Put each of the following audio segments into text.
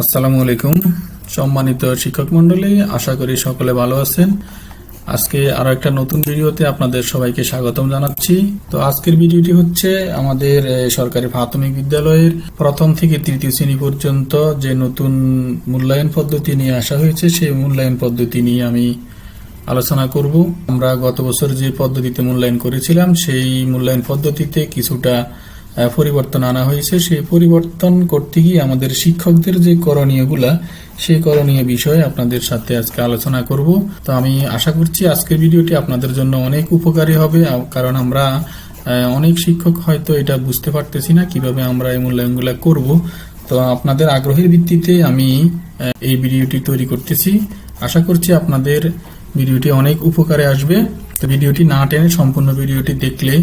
আসসালামু আলাইকুম, সম্মানিত শিক্ষক মন্ডলী আশা করি সকলে ভালো আছেন। আজকে আরও একটা নতুন ভিডিওতে আপনাদের সবাইকে স্বাগতম জানাচ্ছি। তো আজকের ভিডিওটি হচ্ছে আমাদের সরকারি প্রাথমিক বিদ্যালয়ের প্রথম থেকে তৃতীয় শ্রেণি পর্যন্ত যে নতুন মূল্যায়ন পদ্ধতি নিয়ে আসা হয়েছে, সেই মূল্যায়ন পদ্ধতি নিয়ে আমি আলোচনা করব। আমরা গত বছর যে পদ্ধতিতে মূল্যায়ন করেছিলাম, সেই মূল্যায়ন পদ্ধতিতে কিছুটা পরিবর্তন আনা হয়েছে। সেই পরিবর্তন করতে গিয়ে আমাদের শিক্ষকদের যে করণীয়গুলা, সেই করণীয় বিষয়ে আপনাদের সাথে আজকে আলোচনা করব। তো আমি আশা করছি আজকের ভিডিওটি আপনাদের জন্য অনেক উপকারী হবে কারণ আমরা অনেক শিক্ষক হয়তো এটা বুঝতে পারতেছি না কীভাবে আমরা এই মূল্যায়নগুলা করব। তো আপনাদের আগ্রহের ভিত্তিতে আমি এই ভিডিওটি তৈরি করতেছি। আশা করছি আপনাদের ভিডিওটি অনেক উপকারে আসবে। তো ভিডিওটি না টেনে সম্পূর্ণ ভিডিওটি দেখলে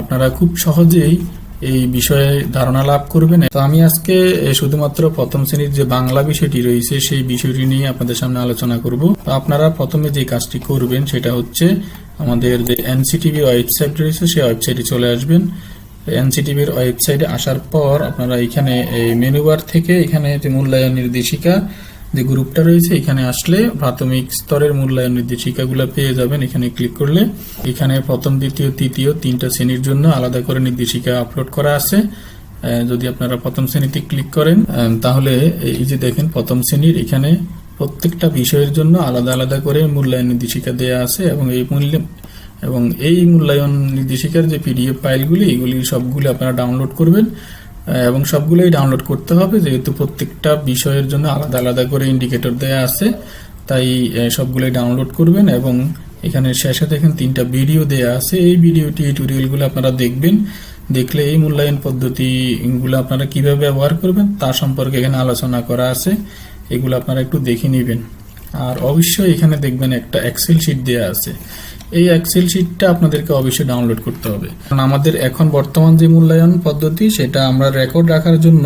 আপনারা খুব সহজেই এই বিষয়ে ধারণা লাভ করবেন। তো আমি আজকে শুধুমাত্র প্রথম শ্রেণির যে বাংলা বিষয়টি রয়েছে, সেই বিষয়টি নিয়ে আপনাদের সামনে আলোচনা করব। তো আপনারা প্রথমে যে কাজটি করবেন, সেটা হচ্ছে আমাদের যে এনসিটিভি ওয়েবসাইট রয়েছে, সেই ওয়েবসাইটে চলে আসবেন। এনসিটিভির ওয়েবসাইটে আসার পর আপনারা এখানে এই মেনু বার থেকে এখানে যে মূল্যায়ন নির্দেশিকা যে গ্রুপটা রয়েছে, এখানে আসলে প্রাথমিক স্তরের মূল্যায়ন নির্দেশিকাগুলো পেয়ে যাবেন এখানে ক্লিক করলে। এখানে প্রথম, দ্বিতীয়, তৃতীয় তিনটা শ্রেণির জন্য আলাদা করে নির্দেশিকা আপলোড করা আছে। যদি আপনারা প্রথম শ্রেণীতে ক্লিক করেন তাহলে এই যে দেখেন প্রথম শ্রেণির এখানে প্রত্যেকটা বিষয়ের জন্য আলাদা আলাদা করে মূল্যায়ন নির্দেশিকা দেওয়া আছে এবং এই মূল্য, এবং এই মূল্যায়ন নির্দেশিকার যে পিডিএফ ফাইলগুলি, এগুলি সবগুলি আপনারা ডাউনলোড করবেন। এবং সবগুলোই ডাউনলোড করতে হবে, যেহেতু প্রত্যেকটা বিষয়ের জন্য আলাদা আলাদা করে ইন্ডিকেটর দেওয়া আছে, তাই সবগুলোই ডাউনলোড করবেন এবং এখানে শেষে দেখেন তিনটা ভিডিও দেওয়া আছে। এই ভিডিও টিউটোরিয়ালগুলো আপনারা দেখবেন, দেখলে এই মূল্যায়ন পদ্ধতিগুলো আপনারা কীভাবে ব্যবহার করবেন তা সম্পর্কে এখানে আলোচনা করা আছে, এগুলো আপনারা একটু দেখে নেবেন। আর অবশ্যই এখানে দেখবেন একটা এক্সেল শিট দেওয়া আছে। এই এক্সেল শিটটা আপনাদেরকে অবশ্যই ডাউনলোড করতে হবে। কারণ আমাদের এখন বর্তমান যে মূল্যায়ন পদ্ধতি, সেটা আমরা রেকর্ড রাখার জন্য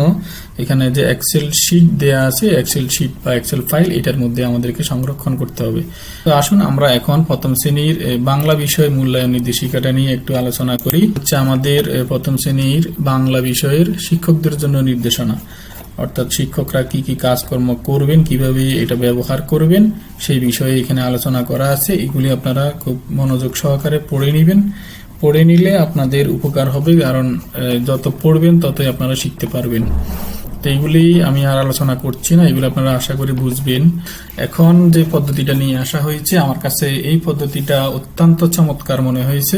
এখানে যে এক্সেল শিট দেয়া আছে এক্সেল শিট বা এক্সেল ফাইল এটার মধ্যে আমাদেরকে সংরক্ষণ করতে হবে। তো আসুন আমরা এখন প্রথম শ্রেণির বাংলা বিষয় মূল্যায়ন নির্দেশিকাটা নিয়ে একটু আলোচনা করি। হচ্ছে আমাদের প্রথম শ্রেণির বাংলা বিষয়ের শিক্ষকদের জন্য নির্দেশনা। অর্থাৎ শিক্ষকরা কি কি কাজকর্ম করবেন, কীভাবে এটা ব্যবহার করবেন, সেই বিষয়ে এখানে আলোচনা করা আছে। এগুলি আপনারা খুব মনোযোগ সহকারে পড়ে নেবেন। পড়ে নিলে আপনাদের উপকার হবে, কারণ যত পড়বেন ততই আপনারা শিখতে পারবেন। তো এইগুলি আমি আর আলোচনা করছি না, এগুলো আপনারা আশা করি বুঝবেন। এখন যে পদ্ধতিটা নিয়ে আসা হয়েছে, আমার কাছে এই পদ্ধতিটা অত্যন্ত চমৎকার মনে হয়েছে।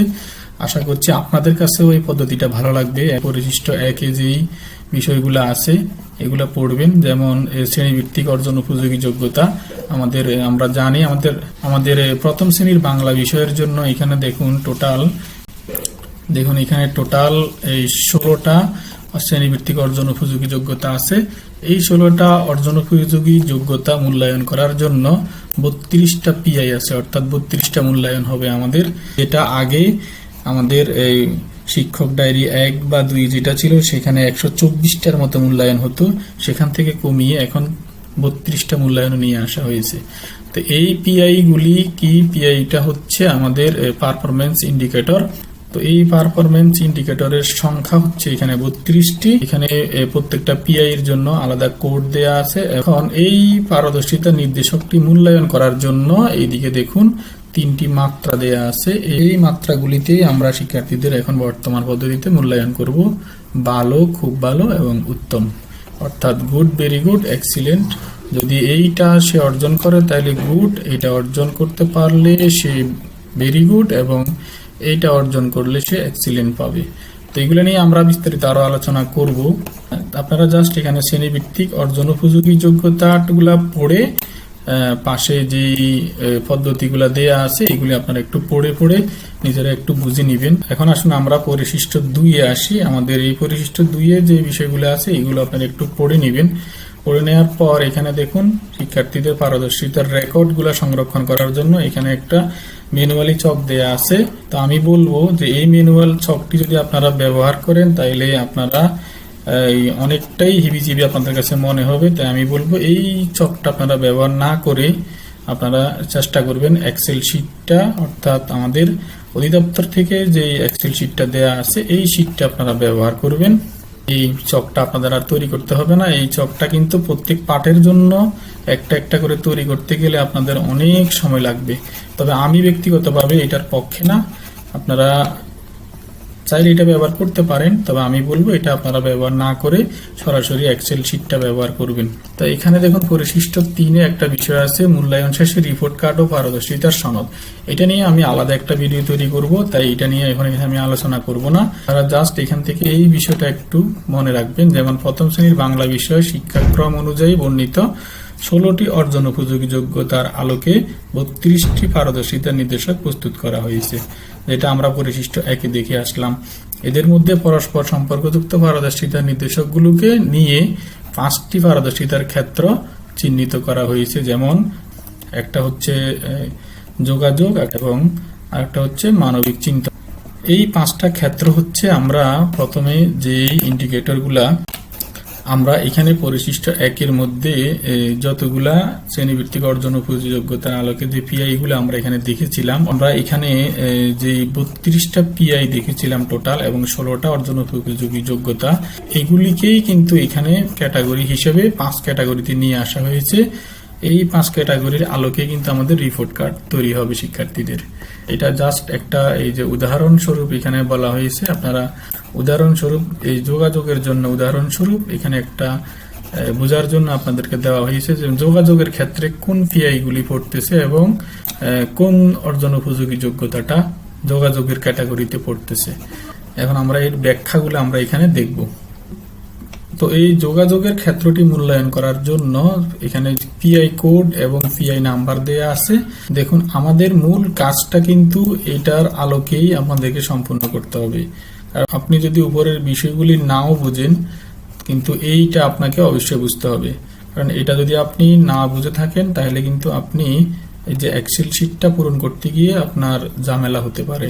আশা করছি আপনাদের কাছেও এই পদ্ধতিটা ভালো লাগবে। পরিশিষ্ট একে যেই বিষয়গুলো আছে, এগুলো পড়বেন। যেমন শ্রেণীভিত্তিক অর্জন উপযোগী যোগ্যতা আমাদের আমরা জানি আমাদের আমাদের প্রথম শ্রেণির বাংলা বিষয়ের জন্য এখানে দেখুন টোটাল, দেখুন এখানে টোটাল এই ষোলোটা শ্রেণীভিত্তিক অর্জন উপযোগী যোগ্যতা আছে। এই ষোলোটা অর্জন উপযোগী যোগ্যতা মূল্যায়ন করার জন্য বত্রিশটা পিআই আছে, অর্থাৎ বত্রিশটা মূল্যায়ন হবে আমাদের। যেটা আগে আমাদের এই শিক্ষক ডায়েরি এক বা দুই যেটা ছিল, সেখানে একশো চব্বিশটার মতো মূল্যায়ন হতো। সেখান থেকে কমিয়ে এখন বত্রিশটা মূল্যায়ন নিয়ে আসা হয়েছে। তো এই পিআই গুলি কি পিআইটা হচ্ছে আমাদের পারফরমেন্স ইন্ডিকেটর তো এই পারফরমেন্স ইন্ডিকেটরের সংখ্যা হচ্ছে এখানে বত্রিশটি। এখানে প্রত্যেকটা পিআই এর জন্য আলাদা কোড দেয়া আছে। এখন এই পারদর্শিতা নির্দেশকটি মূল্যায়ন করার জন্য এইদিকে দেখুন তিনটি মাত্রা দেয়া আছে। এই মাত্রাগুলিতেই আমরা শিক্ষার্থীদের এখন বর্তমান পদ্ধতিতে মূল্যায়ন করব। ভালো, খুব ভালো এবং উত্তম। অর্থাৎ গুড, ভেরি গুড, এক্সিলেন্ট। যদি এইটা সে অর্জন করে তাহলে গুড, এটা অর্জন করতে পারলে সে ভেরি গুড এবং এইটা অর্জন করলে সে এক্সিলেন্ট পাবে। তো এগুলো নিয়ে আমরা বিস্তারিত আরও আলোচনা করব। আপনারা জাস্ট এখানে শ্রেণীভিত্তিক অর্জন উপযোগী যোগ্যতাগুলা পড়ে পাশে যেই পদ্ধতিগুলা দেয়া আছে, এগুলি আপনারা একটু পড়ে পড়ে নিজেরা একটু বুঝে নিবেন। এখন আসুন আমরা পরিশিষ্ট দুইয়ে আসি। আমাদের এই পরিশিষ্ট দুইয়ে যে বিষয়গুলো আছে, এগুলো আপনারা একটু পড়ে নিবেন। পড়ে নেওয়ার পর এখানে দেখুন, শিক্ষার্থীদের পারদর্শিতার রেকর্ডগুলো সংরক্ষণ করার জন্য এখানে একটা ম্যানুয়ালি চক দেয়া আছে। তো আমি বলব যে এই ম্যানুয়াল চকটি যদি আপনারা ব্যবহার করেন, তাইলে আপনারা অনেকটাই হিবিজিবি আপনাদের কাছে মনে হবে, তাই আমি বলব এই চকটা আপনারা ব্যবহার না করে আপনারা চেষ্টা করবেন এক্সেল শিটটা অর্থাৎ আমাদের অধিদপ্তর থেকে যে এক্সেল শিটটা দেয়া আছে, এই শিটটা আপনারা ব্যবহার করবেন। এই চকটা আপনাদের আর তৈরি করতে হবে না, এই চকটা কিন্তু প্রত্যেক পাঠের জন্য একটা একটা করে তৈরি করতে গেলে আপনাদের অনেক সময় লাগবে। তবে আমি ব্যক্তিগতভাবে এটার পক্ষে না, আপনারা চাইলে এটা ব্যবহার করতে পারেন, তবে আমি বলব এটা আপনারা ব্যবহার না করে সরাসরি এক্সেল শিটটা ব্যবহার করবেন। তো এখানে দেখুন, পরিশিষ্ট তিনে একটা বিষয় আছে, মূল্যায়ন শেষে রিপোর্ট কার্ড ও পারদর্শিতার সনদ। এটা নিয়ে আমি আলাদা একটা ভিডিও তৈরি করব, তাই এটা নিয়ে এখন এখানে আমি আলোচনা করব না। তারা জাস্ট এখান থেকে এই বিষয়টা একটু মনে রাখবেন, যেমন প্রথম শ্রেণির বাংলা বিষয়, শিক্ষাক্রম অনুযায়ী বর্ণিত ষোলোটি অর্জন উপযোগী যোগ্যতার আলোকে বত্রিশটি পারদর্শিতা নির্দেশক প্রস্তুত করা হয়েছে। যেটা আমরা পরিশিষ্ট একে দেখে আসলাম। এদের মধ্যে পরস্পর সম্পর্কযুক্ত পারদর্শিতা নির্দেশকগুলোকে নিয়ে পাঁচটি পারদর্শিতার ক্ষেত্র চিহ্নিত করা হয়েছে। যেমন, একটা হচ্ছে যোগাযোগ এবং আরেকটা হচ্ছে মানবিক চিন্তা। এই পাঁচটা ক্ষেত্র হচ্ছে আমরা প্রথমে যে ইন্ডিকেটরগুলা আমরা এখানে পরিশিষ্ট একের মধ্যে যতগুলা শ্রেণীভিত্তিক অর্জন উপযোগ্যতার আলোকে যে পিআই গুলো আমরা এখানে দেখেছিলাম, আমরা এখানে যে বত্রিশটা পিআই দেখেছিলাম টোটাল এবং ষোলোটা অর্জন উপযোগী যোগ্যতা, এগুলিকেই কিন্তু এখানে ক্যাটাগরি হিসেবে পাঁচ ক্যাটাগরিতে নিয়ে আসা হয়েছে। এই পাঁচ ক্যাটাগরির আলোকে কিন্তু আমাদের রিপোর্ট কার্ড তৈরি হবে শিক্ষার্থীদের। এটা জাস্ট একটা, এই যে উদাহরণস্বরূপ এখানে বলা হয়েছে, আপনারা উদাহরণস্বরূপ, এই যোগাযোগের জন্য উদাহরণস্বরূপ, এখানে একটা বোঝার জন্য আপনাদেরকে দেওয়া হয়েছে যে যোগাযোগের ক্ষেত্রে কোন পিআই গুলি পড়তেছে এবং কোন অর্জন উপযোগী যোগ্যতাটা যোগাযোগের ক্যাটাগরিতে পড়তেছে। এখন আমরা এর ব্যাখ্যাগুলো আমরা এখানে দেখব। তো এই যোগাযোগের ক্ষেত্রটি মূল্যায়ন করার জন্য এখানে পিআই কোড এবং পিআই নাম্বার দেয়া আছে। দেখুন, আমাদের মূল কাজটা কিন্তু এটার আলোকেই আমাদেরকে সম্পূর্ণ করতে হবে। আপনি যদি উপরের বিষয়গুলি নাও বুঝেন, কিন্তু এইটা আপনাকে অবশ্যই বুঝতে হবে। কারণ এটা যদি আপনি না বুঝে থাকেন, তাহলে কিন্তু আপনি এই যে এক্সেল শিটটা পূরণ করতে গিয়ে আপনার ঝামেলা হতে পারে।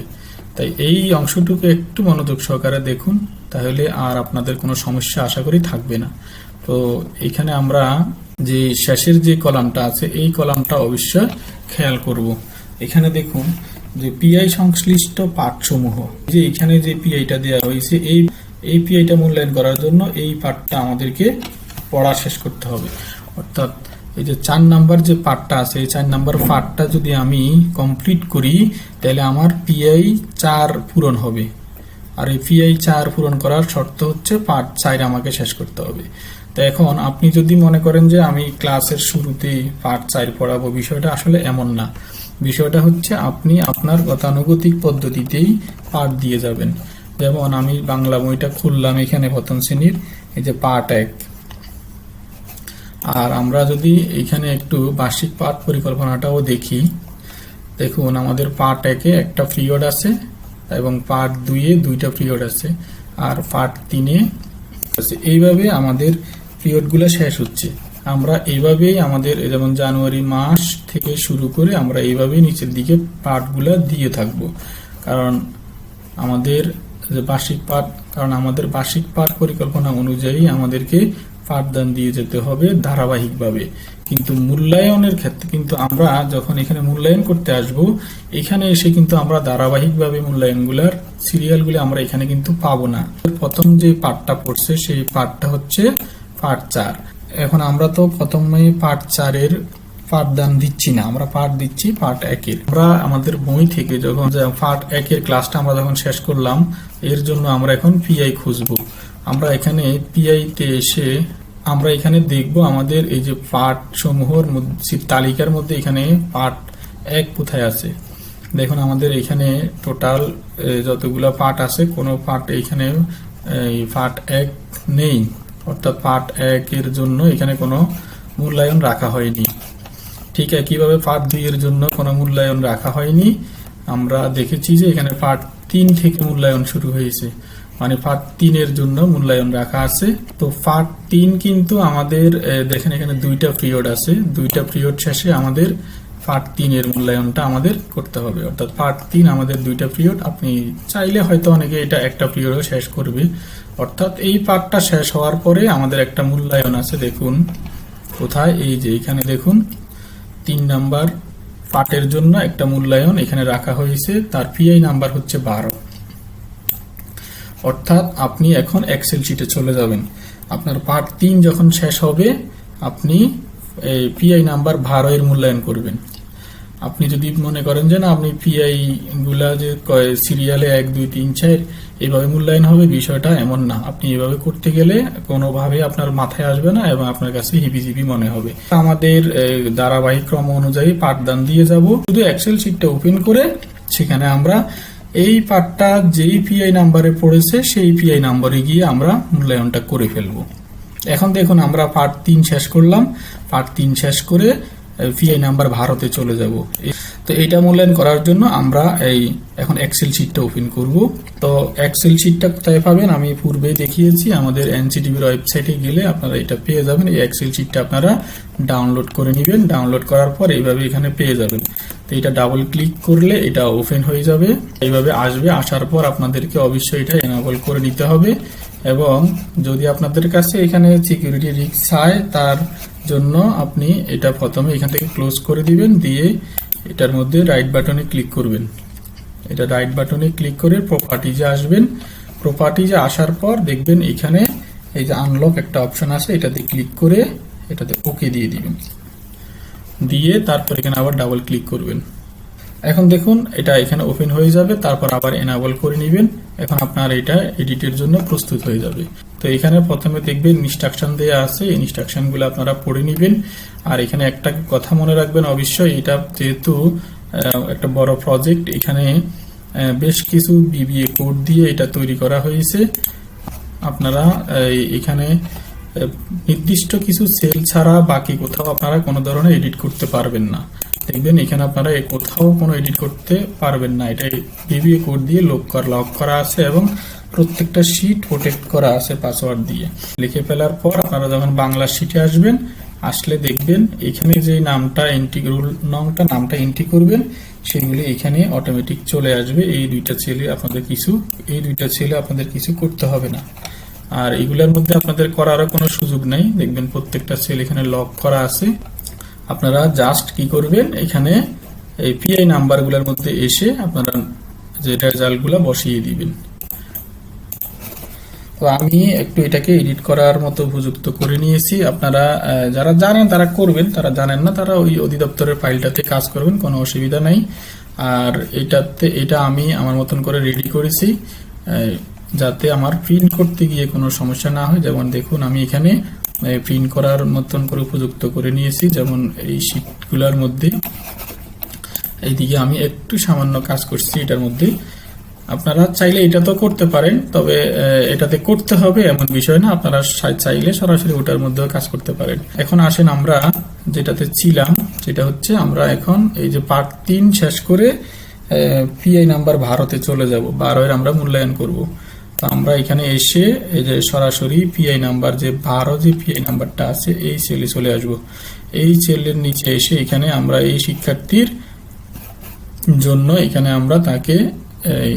তাই এই অংশটুকু একটু মনোযোগ সহকারে দেখুন, তাহলে আর আপনাদের কোনো সমস্যা আশা করি থাকবে না। তো এখানে আমরা যে শেষের যে কলামটা আছে, এই কলামটা অবশ্যই খেয়াল করব। এখানে দেখুন যে পিআই সংশ্লিষ্ট পাঠসমূহ যে এখানে যে পিআইটা দেওয়া হয়েছে, এই এই পিআইটা মূল্যায়ন করার জন্য এই পাঠটা আমাদেরকে পড়া শেষ করতে হবে। অর্থাৎ এই যে চার নাম্বার যে পার্টটা আছে, এই চার নাম্বার পার্টটা যদি আমি কমপ্লিট করি, তাহলে আমার পিআই চার পূরণ হবে। আর এই পিআই চার পূরণ করার শর্ত হচ্ছে পার্ট চার আমাকে শেষ করতে হবে। তো এখন আপনি যদি মনে করেন যে আমি ক্লাসের শুরুতেই পার্ট চার পড়াবো, বিষয়টা আসলে এমন না। বিষয়টা হচ্ছে আপনি আপনার গতানুগতিক পদ্ধতিতেই পাঠ দিয়ে যাবেন। যেমন আমি বাংলা বইটা খুললাম এখানে প্রথম শ্রেণির, এই যে পার্ট এক। আর আমরা যদি এখানে একটু বার্ষিক পাঠ পরিকল্পনাটাও দেখি, দেখুন আমাদের পার্ট একে একটা পিরিয়ড আছে এবং পার্ট দুইয়ে দুইটা পিরিয়ড আছে, আর পার্ট তিনে আছে। এইভাবে আমাদের পিরিয়ডগুলো শেষ হচ্ছে। আমরা এইভাবেই আমাদের, যেমন জানুয়ারি মাস থেকে শুরু করে আমরা এইভাবেই নিচের দিকে পাঠগুলো দিয়ে থাকব। কারণ আমাদের যে বার্ষিক পাঠ, কারণ আমাদের বার্ষিক পাঠ পরিকল্পনা অনুযায়ী আমাদেরকে পাঠদান দিয়ে যেতে হবে ধারাবাহিকভাবে। কিন্তু মূল্যায়নের ক্ষেত্রে কিন্তু আমরা যখন এখানে মূল্যায়ন করতে আসব, এখানে এসে কিন্তু আমরা ধারাবাহিকভাবে মূল্যায়নগুলোর সিরিয়ালগুলো আমরা এখানে কিন্তু পাবো না। প্রথম যে পাঠটা পড়ছে, সেই পাঠটা হচ্ছে পাঠ চার। এখন আমরা তো প্রথমে পাঠ চারের পাঠদান দিচ্ছি না, আমরা পাঠ দিচ্ছি, পাঠ একের। আমরা আমাদের বই থেকে যখন পাঠ একের ক্লাসটা আমরা যখন শেষ করলাম, এর জন্য আমরা এখন পিআই খুঁজবো। আমরা এখানে পিআই তে এসে আমরা এখানে দেখব আমাদের এই যে পাঠ সমূহর তালিকার মধ্যে এখানে পাঠ এক কোথায় আছে। দেখুন, আমাদের এখানে টোটাল যতগুলো পাঠ আছে, কোনো পাঠ এখানে পাঠ এক নেই। অর্থাৎ পাঠ একের জন্য এখানে কোনো মূল্যায়ন রাখা হয়নি। ঠিক একইভাবে পার্ট এর জন্য কোনো মূল্যায়ন রাখা হয়নি। আমরা দেখেছি যে এখানে পার্ট তিন থেকে মূল্যায়ন শুরু হয়েছে। মানে পার্ট তিনের জন্য মূল্যায়ন রাখা আছে। তো পার্ট তিন কিন্তু আমাদের দেখেন এখানে দুইটা পিরিয়ড আছে। দুইটা পিরিয়ড শেষে আমাদের পার্ট তিনের মূল্যায়নটা আমাদের করতে হবে। অর্থাৎ পার্ট তিন আমাদের দুইটা পিরিয়ড আপনি চাইলে হয়তো অনেকে এটা একটা পিরিয়ডও শেষ করবে। অর্থাৎ এই পার্টটা শেষ হওয়ার পরে আমাদের একটা মূল্যায়ন আছে। দেখুন, কোথায়? এই যে এখানে দেখুন। তিন নাম্বার পাটের জন্য একটা মূল্যায়ন এখানে রাখা হয়েছে, তার পিআই নাম্বার হচ্ছে বারো। অর্থাৎ আপনি এখন এক্সেল শিটে চলে যাবেন। আপনার পার্ট তিন যখন শেষ হবে, আপনি পিআই নাম্বার বারো এর মূল্যায়ন করবেন। আপনি যদি মনে করেন যে না, আপনি পিআই গুলা যে কয় সিরিয়ালে এক, দুই, তিন, চার এইভাবে মূল্যায়ন হবে, বিষয়টা এমন না। আপনি এভাবে করতে গেলে কোনোভাবে আপনার মাথায় আসবে না এবং আপনার কাছে হিবিজিবি মনে হবে। আমাদের ধারাবাহিক ক্রম অনুযায়ী পাঠদান দিয়ে যাব। শুধু এক্সেল শিটটা ওপেন করে সেখানে আমরা এই পাঠটা যেই পিআই নাম্বারে পড়েছে, সেই পিআই নাম্বারে গিয়ে আমরা মূল্যায়নটা করে ফেলব। এখন দেখুন, আমরা পার্ট তিন শেষ করলাম। পার্ট তিন শেষ করে পিআই নাম্বার ভারতে চলে যাব। তো এটা মূল্যায়ন করার জন্য আমরা এই এখন এক্সেল শিটটা ওপেন করব। তো এক্সেল শিটটা কোথায় পাবেন? আমি পূর্বেই দেখিয়েছি, আমাদের এনসিটিভির ওয়েবসাইটে গেলে আপনারা এটা পেয়ে যাবেন। এই এক্সেল শিটটা আপনারা ডাউনলোড করে নেবেন। ডাউনলোড করার পর এইভাবে এখানে পেয়ে যাবেন। তো এটা ডাবল ক্লিক করলে এটা ওপেন হয়ে যাবে। এইভাবে আসবে। আসার পর আপনাদেরকে অবশ্যই এটা এনাবল করে নিতে হবে। এবং যদি আপনাদের কাছে এখানে সিকিউরিটি রিস্ক চায় তার জন্য আপনি এটা প্রথমে এখান থেকে ক্লোজ করে দিবেন, দিয়ে এটার মধ্যে রাইট বাটনে ক্লিক করবেন। এটা রাইট বাটনে ক্লিক করে প্রপার্টিজে আসবেন প্রপার্টিজে আসার পর দেখবেন এখানে এই যে আনলক একটা অপশন আছে, এটাতে ক্লিক করে এটাতে ওকে দিয়ে দিবেন। দিয়ে তারপর এখানে আবার ডাবল ক্লিক করবেন। এখন দেখুন, এটা এখানে ওপেন হয়ে যাবে, তারপর আবার এনাবল করে নেবেন। এখন আপনার এটা এডিটের জন্য প্রস্তুত হয়ে যাবে। তো এখানে প্রথমে দেখবেন ইনস্ট্রাকশন দেওয়া আছে। এই ইনস্ট্রাকশনগুলো আপনারা পড়ে নেবেন। আর এখানে একটা কথা মনে রাখবেন, অবশ্যই এটা যেহেতু একটা বড় প্রজেক্ট এখানে বেশ কিছু বিবিএ কোড দিয়ে এটা তৈরি করা হয়েছে। আপনারা এখানে নির্দিষ্ট কিছু সেল ছাড়া বাকি কোথাও আপনারা কোনো ধরনের এডিট করতে পারবেন না। দেখবেন এখানে আপনারা কোথাও কোনো এডিট করতে পারবেন না। এটা বিবিএ কোড দিয়ে লক করা লক করা আছে এবং প্রত্যেকটা শিট প্রোটেক্ট করা আছে পাসওয়ার্ড দিয়ে। লিখে ফেলার পর আপনারা যখন বাংলা শিটে আসবেন, আসলে দেখবেন এখানে যে নামটা এন্ট্রি রুল নংটা নামটা এন্ট্রি করবেন, সেগুলি এখানে অটোমেটিক চলে আসবে। এই দুইটা ছেলে আপনাদের কিছু, এই দুইটা ছেলে আপনাদের কিছু করতে হবে না। আর এগুলোর মধ্যে আপনাদের করারও কোনো সুযোগ নাই। দেখবেন প্রত্যেকটা সেল এখানে লক করা আছে। আপনারা জাস্ট কি করবেন, এখানে এই পিআই নাম্বারগুলোর মধ্যে এসে আপনারা যে রেজাল্টগুলো বসিয়ে দিবেন। তো আমি একটু এটাকে এডিট করার মতো উপযুক্ত করে নিয়েছি। আপনারা যারা জানেন তারা করবেন, তারা জানেন না, তারা ওই অধিদপ্তরের ফাইলটাতে কাজ করবেন, কোনো অসুবিধা নাই। আর এটাতে, এটা আমি আমার মতন করে রেডি করেছি যাতে আমার প্রিন্ট করতে গিয়ে কোনো সমস্যা না হয়। যেমন দেখুন, আমি এখানে প্রিন্ট করার মতন করে উপযুক্ত করে নিয়েছি, যেমন এই শিটগুলোর মধ্যে। এইদিকে আমি একটু সামান্য কাজ করছি এটার মধ্যে। আপনারা চাইলে এটা তো করতে পারেন, তবে এটাতে করতে হবে এমন বিষয় না, আপনারা চাইলে সরাসরি ওটার মধ্যেও কাজ করতে পারেন। এখন আসেন আমরা যেটাতে ছিলাম, সেটা হচ্ছে আমরা এখন এই যে পার্ট তিন শেষ করে পিআই নাম্বার ভারতে চলে যাব। বারোয়ের আমরা মূল্যায়ন করব। তো আমরা এখানে এসে এই যে সরাসরি পিআই নাম্বার যে বারো যে পিআই নাম্বারটা আছে, এই সেলে চলে আসব। এই সেলের নিচে এসে এখানে আমরা এই শিক্ষার্থীর জন্য এখানে আমরা তাকে এই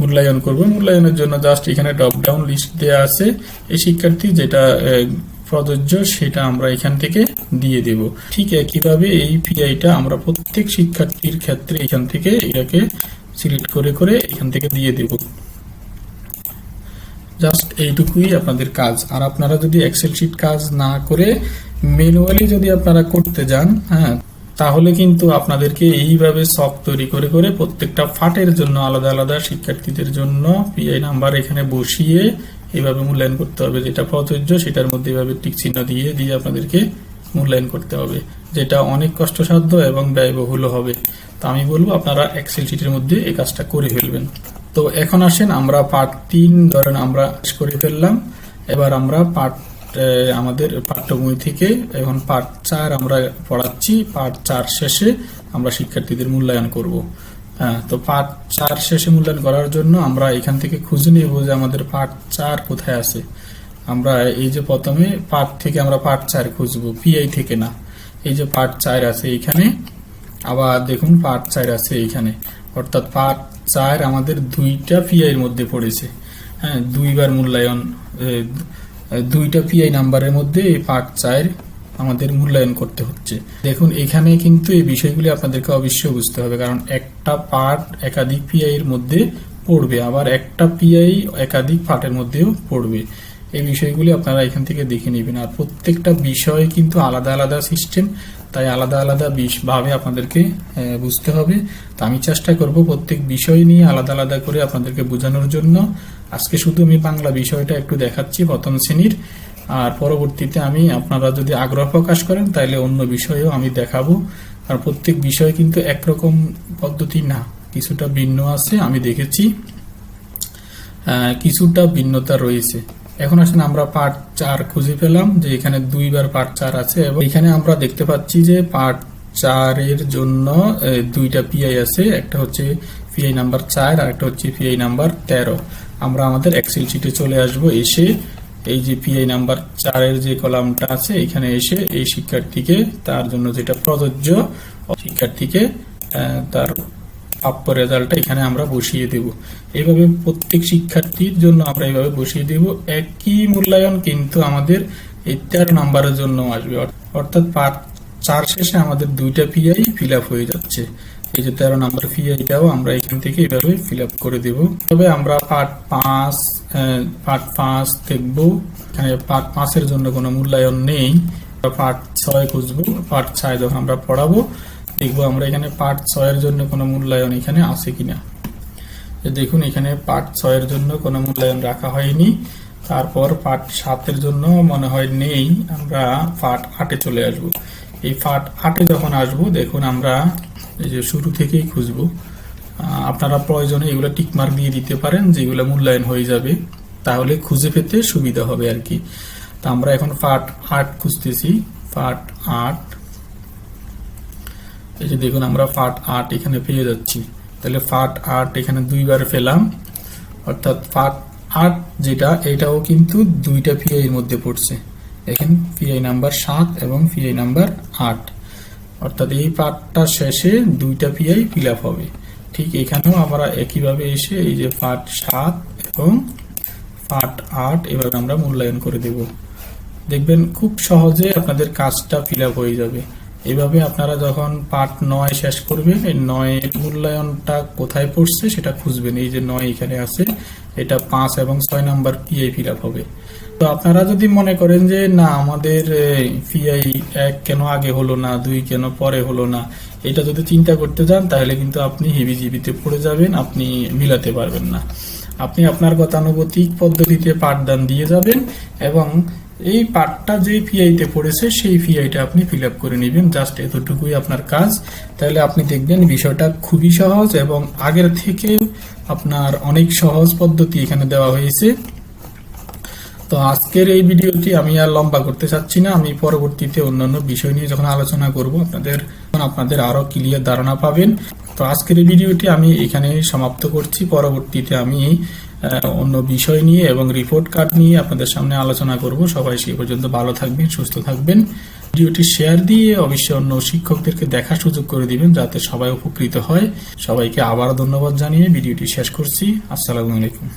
মূল্যায়ন করব। মূল্যায়নের জন্য জাস্ট এখানে ড্রপ ডাউন লিস্ট দেওয়া আছে। এই শিক্ষার্থী যেটা প্রযোজ্য সেটা আমরা এখান থেকে দিয়ে দেব। ঠিক একইভাবে এই পিআইটা আমরা প্রত্যেক শিক্ষার্থীর ক্ষেত্রে এখান থেকে এটাকে সিলেক্ট করে করে এখান থেকে দিয়ে দেব। জাস্ট এইটুকুই আপনাদের কাজ। আর আপনারা যদি এক্সেল শিট কাজ না করে ম্যানুয়ালি যদি আপনারা করতে যান হ্যাঁ তাহলে কিন্তু আপনাদেরকে এইভাবে সব তৈরি করে করে প্রত্যেকটা ফাটের জন্য আলাদা আলাদা শিক্ষার্থীদের জন্য পিআই নাম্বার এখানে বসিয়ে এইভাবে মূল্যায়ন করতে হবে। যেটা প্রযোজ্য সেটার মধ্যে এইভাবে টিক চিহ্ন দিয়ে দিয়ে আপনাদেরকে মূল্যায়ন করতে হবে। যেটা অনেক কষ্টসাধ্য এবং ব্যয়বহুল হবে। তো আমি বলব, আপনারা এক্সেল শিটের মধ্যে এই কাজটা করে ফেলবেন। তো এখন আসেন, আমরা পার্ট তিন ধরেন আমরা করে ফেললাম। এবার আমরা পার্ট আমাদের পাঠ্যবই থেকে এখন পার্ট চার আমরা পড়াচ্ছি। পার্ট চার শেষে আমরা শিক্ষার্থীদের মূল্যায়ন করব। তো পার্ট চার শেষে মূল্যায়ন করার জন্য আমরা এখান থেকে খুঁজে নেব যে আমাদের পার্ট চার কোথায় আছে। আমরা এই যে প্রথমে পার্ট থেকে আমরা পার্ট চার খুঁজবো পিআই থেকে না। এই যে পার্ট চার আছে এখানে, আবার দেখুন পার্ট চার আছে এইখানে অর্থাৎ পার্ট চার আমাদের দুইটা পিআইয়ের মধ্যে পড়েছে। হ্যাঁ দুইবার মূল্যায়ন দুইটা পিআই নাম্বারের মধ্যে এই পার্ট চার আমাদের মূল্যায়ন করতে হচ্ছে। দেখুন, এখানে কিন্তু এই বিষয়গুলি আপনাদেরকে অবশ্যই বুঝতে হবে, কারণ একটা পার্ট একাধিক পিআইয়ের মধ্যে পড়বে, আবার একটা পিআই একাধিক পার্টের মধ্যেও পড়বে। এই বিষয়গুলি আপনারা এখান থেকে দেখে নেবেন। আর প্রত্যেকটা বিষয় কিন্তু আলাদা আলাদা সিস্টেম তাই আলাদা আলাদা ভাবে আপনাদেরকে বুঝতে হবে। তো আমি চেষ্টা করব প্রত্যেক বিষয় নিয়ে আলাদা আলাদা করে আপনাদেরকে বোঝানোর জন্য। আজকে শুধু আমি বাংলা বিষয়টা একটু দেখাচ্ছি প্রথম শ্রেণির। আর পরবর্তীতে আমি, আপনারা যদি আগ্রহ প্রকাশ করেন তাহলে অন্য বিষয়েও আমি দেখাবো। আর প্রত্যেক বিষয় কিন্তু একরকম পদ্ধতি না। কিছুটা ভিন্ন আছে, আমি দেখেছি। কিছুটা ভিন্নতা রয়েছে। এখন আসলে আমরা পার্ট চার খুঁজে পেলাম যে এখানে দুইবার পার্ট চার আছে এবং এখানে আমরা দেখতে পাচ্ছি যে পার্ট চারের জন্য দুইটা পিআই আছে, একটা হচ্ছে পিআই নাম্বার চার, আর একটা হচ্ছে পিআই নাম্বার তেরো। আমরা আমাদের এক্সেল শিটে চলে আসব, এসে এই যে পিআই নাম্বার চারের যে কলামটা আছে, এখানে এসে এই শিক্ষার্থীকে তার জন্য যেটা প্রযোজ্য শিক্ষার্থীকে তার প্রাপ্য রেজাল্টটা এখানে আমরা বসিয়ে দেব। এইভাবে প্রত্যেক শিক্ষার্থীর জন্য আমরা এইভাবে বসিয়ে দেব। একই মূল্যায়ন কিন্তু আমাদের এই তেরো নাম্বারের জন্য আসবে। অর্থাৎ পাঁচ চার শেষে আমাদের দুইটা পিআই ফিল হয়ে যাচ্ছে। এই যে তেরো নাম্বার পিআইটাও আমরা এখান থেকে এইভাবে ফিল আপ করে দেব। তবে আমরা পার্ট পাঁচ পার্ট পাঁচ দেখব। এখানে পার্ট পাঁচের জন্য কোনো মূল্যায়ন নেই। পার্ট ছয় খুঁজবো, পার্ট ছয় যখন আমরা পড়াবো দেখব আমরা এখানে পার্ট ছয়ের জন্য কোনো মূল্যায়ন এখানে আছে কিনা। দেখুন, এখানে পার্ট ছয়ের জন্য কোনো মূল্যায়ন রাখা হয়নি। তারপর পার্ট সাতের জন্য মনে হয় নেই। আমরা পার্ট আটে চলে আসব। এই পার্ট আটে যখন আসব, দেখুন আমরা এই যে শুরু থেকেই খুঁজব। আপনারা প্রয়োজনে এগুলো টিকমার্ক দিয়ে দিতে পারেন, যেগুলো মূল্যায়ন হয়ে যাবে। তাহলে খুঁজে পেতে সুবিধা হবে আর কি। তা আমরা এখন পার্ট আট খুঁজতেছি। পার্ট আট এই যে দেখুন, আমরা ফাট আট এখানে পেয়ে যাচ্ছি। তাহলে ফাট আট এখানে দুইবার পেলাম। অর্থাৎ ফাট আট যেটা, এটাও কিন্তু দুইটা পিআই এর মধ্যে পড়ছে। দেখেন পিআই নাম্বার সাত এবং পিআই নাম্বার আট। অর্থাৎ এই পার্টটা শেষে দুইটা পিআই ফিল হবে। ঠিক এখানেও আমরা একইভাবে এসে এই যে পার্ট সাত এবং পার্ট আট এভাবে আমরা মূল্যায়ন করে দেব। দেখবেন, খুব সহজে আপনাদের কাজটা ফিল হয়ে যাবে। এভাবে আপনারা যখন পার্ট নয় শেষ করবেন, এই নয়ের মূল্যায়নটা কোথায় পড়ছে সেটা খুঁজবেন। এই যে নয় এখানে আছে, এটা পাঁচ এবং ছয় নাম্বার পিআই ফিল হবে। তো আপনারা যদি মনে করেন যে, না, আমাদের পিআই এক কেন আগে হলো না, দুই কেন পরে হলো না? এটা যদি চিন্তা করতে যান, তাহলে কিন্তু আপনি হেবিজিবিতে পড়ে যাবেন, আপনি মিলাতে পারবেন না। আপনি আপনার গতানুগতিক পদ্ধতিতে পাঠদান দিয়ে যাবেন এবং এই পাঠটা যে পিআইতে পড়েছে, সেই পিআইটা আপনি ফিল আপ করে নেবেন। জাস্ট এতটুকুই আপনার কাজ। তাহলে আপনি দেখবেন বিষয়টা খুবই সহজ এবং আগের থেকে আপনার অনেক সহজ পদ্ধতি এখানে দেওয়া হয়েছে। তো আজকের এই ভিডিওটি আমি আর লম্বা করতে চাচ্ছি না। আমি পরবর্তীতে অন্যান্য বিষয় নিয়ে যখন আলোচনা করব, আপনাদের আপনাদের আরও ক্লিয়ার ধারণা পাবেন। তো আজকের এই ভিডিওটি আমি এখানে সমাপ্ত করছি। পরবর্তীতে আমি অন্য বিষয় নিয়ে এবং রিপোর্ট কার্ড নিয়ে আপনাদের সামনে আলোচনা করব। সবাই সেই পর্যন্ত ভালো থাকবেন, সুস্থ থাকবেন। ভিডিওটি শেয়ার দিয়ে অবশ্যই অন্য শিক্ষকদেরকে দেখার সুযোগ করে দিবেন যাতে সবাই উপকৃত হয়। সবাইকে আবার ধন্যবাদ জানিয়ে ভিডিওটি শেষ করছি। আসসালামু আলাইকুম।